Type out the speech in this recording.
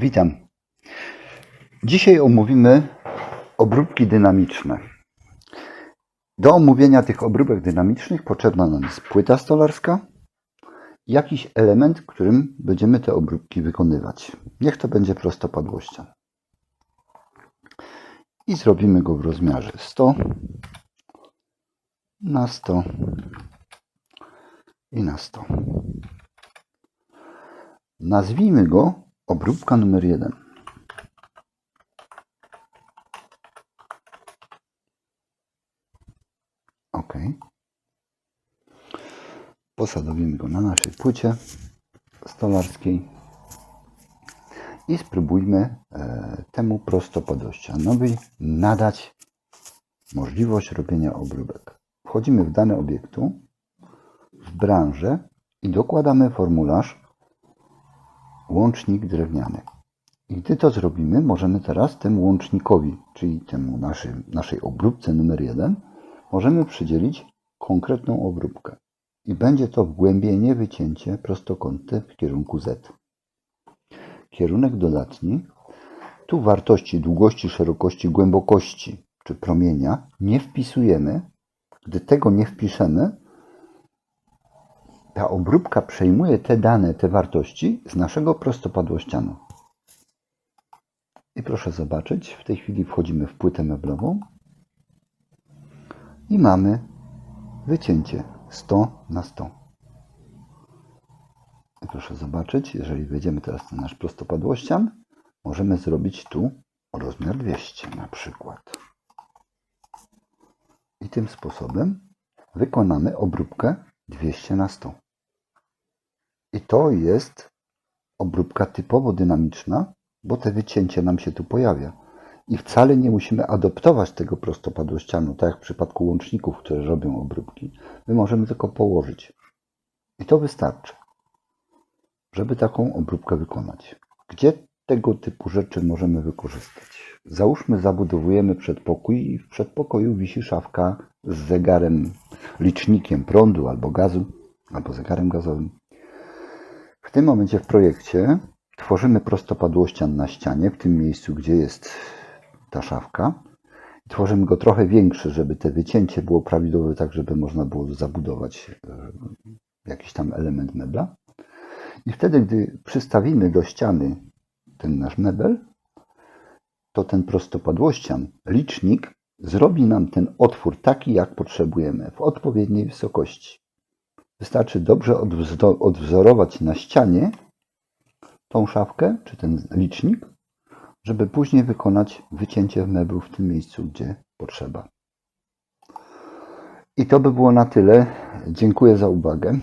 Witam. Dzisiaj omówimy obróbki dynamiczne. Do omówienia tych obróbek dynamicznych potrzebna nam jest płyta stolarska jakiś element, którym będziemy te obróbki wykonywać. Niech to będzie prostopadłościan. I zrobimy go w rozmiarze 100 na 100 i na 100. Nazwijmy go obróbka numer 1. OK. Posadowimy go na naszej płycie stolarskiej i spróbujmy e, temu prostopadłościanowi nadać możliwość robienia obróbek. Wchodzimy w dane obiektu, w branżę i dokładamy formularz łącznik drewniany. I gdy to zrobimy, możemy teraz temu łącznikowi, czyli temu naszym, naszej obróbce numer 1, możemy przydzielić konkretną obróbkę. I będzie to wgłębienie, wycięcie prostokątne w kierunku Z. Kierunek dodatni. Tu wartości długości, szerokości, głębokości czy promienia nie wpisujemy. Gdy tego nie wpiszemy, ta obróbka przejmuje te dane, te wartości z naszego prostopadłościanu. I proszę zobaczyć, w tej chwili wchodzimy w płytę meblową i mamy wycięcie 100 na 100. I proszę zobaczyć, jeżeli wejdziemy teraz na nasz prostopadłościan, możemy zrobić tu rozmiar 200 na przykład. I tym sposobem wykonamy obróbkę 200 na 100. I to jest obróbka typowo dynamiczna, bo te wycięcie nam się tu pojawia. I wcale nie musimy adoptować tego prostopadłościanu, tak jak w przypadku łączników, które robią obróbki. My możemy tylko położyć. I to wystarczy, żeby taką obróbkę wykonać. Gdzie tego typu rzeczy możemy wykorzystać? Załóżmy, zabudowujemy przedpokój i w przedpokoju wisi szafka z zegarem, licznikiem prądu albo gazu, albo zegarem gazowym. W tym momencie w projekcie tworzymy prostopadłościan na ścianie, w tym miejscu, gdzie jest ta szafka. Tworzymy go trochę większy, żeby te wycięcie było prawidłowe, tak żeby można było zabudować e, jakiś tam element mebla. I wtedy, gdy przystawimy do ściany ten nasz mebel, to ten prostopadłościan, licznik, zrobi nam ten otwór taki, jak potrzebujemy, w odpowiedniej wysokości. Wystarczy dobrze odwzo- odwzorować na ścianie tą szafkę, czy ten licznik, żeby później wykonać wycięcie meblu w tym miejscu, gdzie potrzeba. I to by było na tyle. Dziękuję za uwagę.